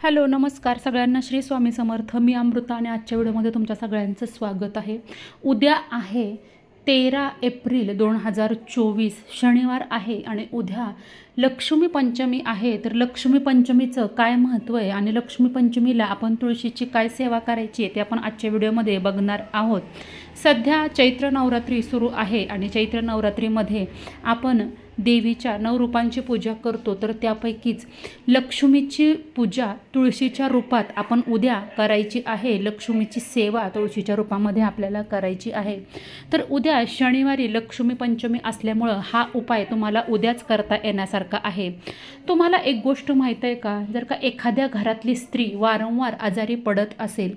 Hello नमस्कार सगळ्यांना. श्री स्वामी समर्थ. मी अमृता आणि आजच्या व्हिडिओमध्ये तुमच्या सगळ्यांचं स्वागत आहे. उद्या आहे तेरा एप्रिल दोन हजार चोवीस. शनिवार आहे आणि उद्या लक्ष्मी पंचमी आहे. तर लक्ष्मी पंचमीचं काय महत्त्व आहे आणि लक्ष्मी पंचमीला आपण तुळशीची काय सेवा करायची आहे ते आपण आजच्या व्हिडिओमध्ये बघणार आहोत. सध्या चैत्र नवरात्री सुरू आहे आणि चैत्र नवरात्रीमध्ये आपण देवीच्या नऊ रूपांची पूजा करतो तर त्यापैकीच लक्ष्मीची पूजा तुळशीच्या रूपात आपण उद्या करायची आहे. लक्ष्मीची सेवा तुळशीच्या रूपामध्ये आपल्याला करायची आहे. तर उद्या शनिवारी लक्ष्मी पंचमी असल्यामुळं हा उपाय तुम्हाला उद्याच करता येण्यासारखा आहे. तुम्हाला एक गोष्ट माहीत आहे का? जर का एखाद्या घरातली स्त्री वारंवार आजारी पडत असेल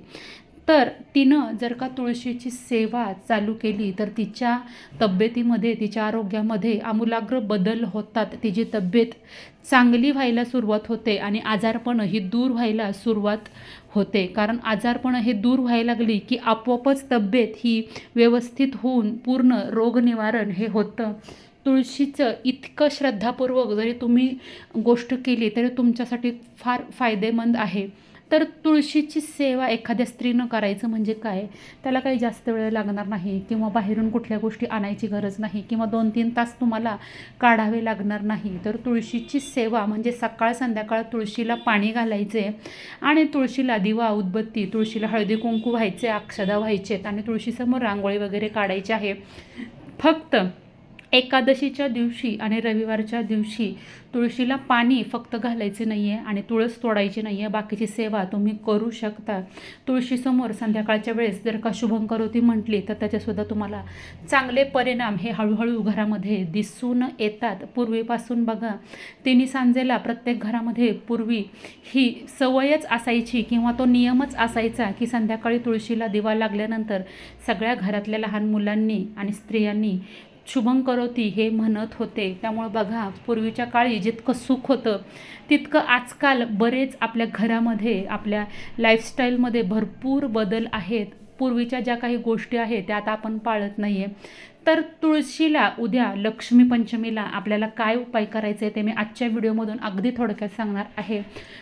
तर तिनं जर का तुळशीची सेवा चालू केली तर तिच्या तब्येतीमध्ये तिच्या आरोग्यामध्ये आमूलाग्र बदल होतात. तिची तब्येत चांगली व्हायला सुरुवात होते आणि आजारपणं ही दूर व्हायला सुरुवात होते. कारण आजारपणं हे दूर व्हायला लागली की आपोआपच तब्येत ही व्यवस्थित होऊन पूर्ण रोगनिवारण हे होतं. तुळशीचं इतकं श्रद्धापूर्वक जरी तुम्ही गोष्ट केली तरी तुमच्यासाठी फार फायदेमंद आहे. तर तुळशीची सेवा एखाद्या स्त्रीनं करायचं म्हणजे काय? त्याला काही जास्त वेळ लागणार नाही किंवा बाहेरून कुठल्या गोष्टी आणायची गरज नाही किंवा दोन तीन तास तुम्हाला काढावे लागणार नाही. तर तुळशीची सेवा म्हणजे सकाळ संध्याकाळ तुळशीला पाणी घालायचे आणि तुळशीला दिवा उदबत्ती तुळशीला हळदी कुंकू व्हायचे अक्षदा व्हायचेत आणि तुळशीसमोर रांगोळी वगैरे काढायची आहे. फक्त एकादशीच्या दिवशी आणि रविवारच्या दिवशी तुळशीला पाणी फक्त घालायचे नाही आहे आणि तुळस तोडायची नाही आहे बाकीची सेवा तुम्ही करू शकता. तुळशीसमोर संध्याकाळच्या वेळेस जर का शुभंकर होती म्हटली तर त्याच्यासुद्धा तुम्हाला चांगले परिणाम हे हळूहळू घरामध्ये दिसून येतात. पूर्वीपासून बघा तिन्ही सांजेला प्रत्येक घरामध्ये पूर्वी ही सवयच असायची किंवा तो नियमच असायचा की संध्याकाळी तुळशीला दिवा लागल्यानंतर सगळ्या घरातल्या लहान मुलांनी आणि स्त्रियांनी शुभं करोती हे म्हणत होते. त्यामुळं बघा पूर्वीच्या काळी जितकं सुख होतं तितकं आजकाल बरेच आपल्या घरामध्ये आपल्या लाईफस्टाईलमध्ये भरपूर बदल आहेत. पूर्वीच्या ज्या काही गोष्टी आहेत त्या आता आपण पाळत नाही आहे तर तुळशीला उद्या लक्ष्मीपंचमीला आपल्याला काय उपाय करायचे ते मी आजच्या व्हिडिओमधून अगदी थोडक्यात सांगणार आहे.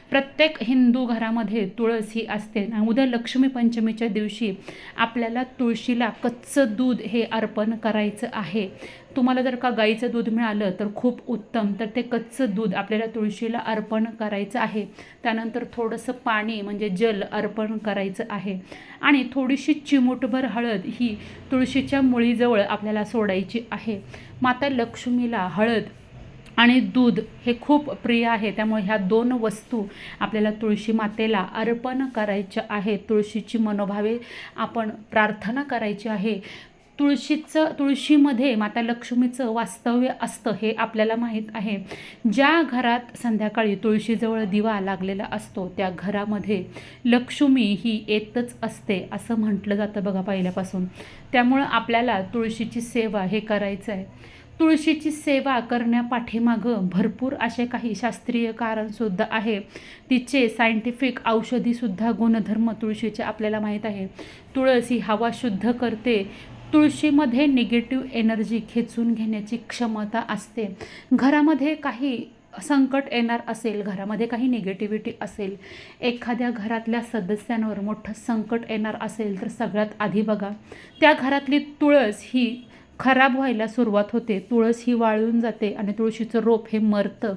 प्रत्येक हिंदू घरामध्ये तुळस ही असते. आणि उद्या लक्ष्मीपंचमीच्या दिवशी आपल्याला तुळशीला कच्चं दूध हे अर्पण करायचं आहे. तुम्हाला जर का गाईचं दूध मिळालं तर खूप उत्तम. तर ते कच्चं दूध आपल्याला तुळशीला अर्पण करायचं आहे. त्यानंतर थोडंसं पाणी म्हणजे जल अर्पण करायचं आहे. आणि थोडीशी चिमूटभर हळद ही तुळशीच्या मुळीजवळ आपल्याला सोडायची आहे. माता लक्ष्मीला हळद आणि दूध हे खूप प्रिय आहे. त्यामुळे ह्या दोन वस्तू आपल्याला तुळशी मातेला अर्पण करायच्या आहेत. तुळशीची मनोभावे आपण प्रार्थना करायची आहे. तुळशीचं तुळशीमध्ये माता लक्ष्मीचं वास्तव्य असतं हे आपल्याला माहीत आहे. ज्या घरात संध्याकाळी तुळशीजवळ दिवा लागलेला असतो त्या घरामध्ये लक्ष्मी ही येतच असते असं म्हटलं जातं बघा पहिल्यापासून. त्यामुळं आपल्याला तुळशीची सेवा हे करायचं आहे. तुळशीची सेवा करण्यापाठीमागं भरपूर असे काही शास्त्रीय कारणसुद्धा आहे. तिचे सायंटिफिक औषधीसुद्धा गुणधर्म तुळशीचे आपल्याला माहीत आहे. तुळस ही हवा शुद्ध करते तुळशीमध्ये निगेटिव्ह एनर्जी खेचून घेण्याची क्षमता असते. घरामध्ये काही संकट येणार असेल घरामध्ये काही निगेटिव्हिटी असेल एखाद्या घरातल्या सदस्यांवर मोठं संकट येणार असेल तर सगळ्यात आधी बघा त्या घरातली तुळस ही खराब व्हायला सुरुवात होते. तुळस ही वाळून जाते आणि तुळशीचं रोप हे मरतं.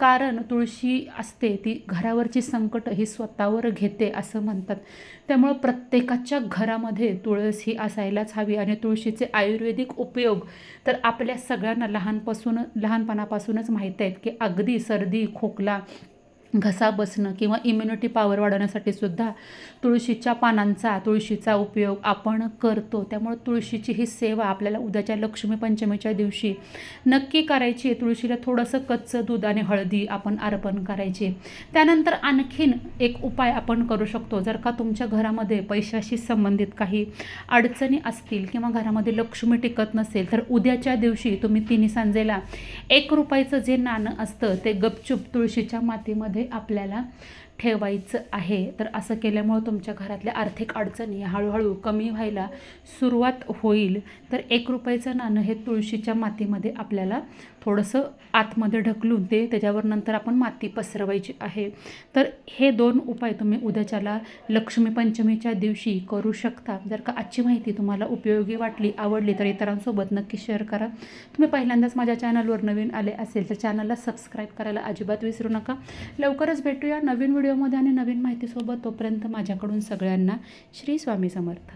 कारण तुळशी असते ती घरावरची संकट ही स्वतःवर घेते असं म्हणतात. त्यामुळं प्रत्येकाच्या घरामध्ये तुळस ही असायलाच हवी आणि तुळशीचे आयुर्वेदिक उपयोग तर आपल्या सगळ्यांना लहानपासून लहानपणापासूनच माहीत आहेत की अगदी सर्दी खोकला घसा बसणं किंवा इम्युनिटी पॉवर वाढवण्यासाठी सुद्धा तुळशीच्या पानांचा तुळशीचा उपयोग आपण करतो. त्यामुळे तुळशीची ही सेवा आपल्याला उद्याच्या लक्ष्मी पंचमीच्या दिवशी नक्की करायची. आहे तुळशीला थोडंसं कच्चं दूध आणि हळदी आपण अर्पण करायचे. त्यानंतर आणखीन एक उपाय आपण करू शकतो. जर का तुमच्या घरामध्ये पैशाशी संबंधित काही अडचणी असतील किंवा घरामध्ये लक्ष्मी टिकत नसेल तर उद्याच्या दिवशी तुम्ही तिन्ही सांजेला एक रुपयाचं जे नाणं असतं ते गपचूप तुळशीच्या मातीमध्ये आपल्याला ठेवायचं आहे. तर असं केल्यामुळं तुमच्या घरातल्या आर्थिक अडचणी हळूहळू कमी व्हायला सुरुवात होईल. तर एक रुपयाचं नाणं हे तुळशीच्या मातीमध्ये आपल्याला थोडंसं आतमध्ये ढकलून ते त्याच्यावर नंतर आपण माती पसरवायची आहे. तर हे दोन उपाय तुम्ही उद्याच्याला लक्ष्मीपंचमीच्या दिवशी करू शकता. जर का आजची माहिती तुम्हाला उपयोगी वाटली आवडली तर इतरांसोबत नक्की शेअर करा. तुम्ही पहिल्यांदाच माझ्या चॅनलवर नवीन आले असेल तर चॅनलला सबस्क्राईब करायला अजिबात विसरू नका. लवकरच भेटूया नवीन व्हिडिओ व्हिडिओमध्ये आणि नवीन माहितीसोबत तोपर्यंत माझ्याकडून सगळ्यांना श्री स्वामी समर्थ.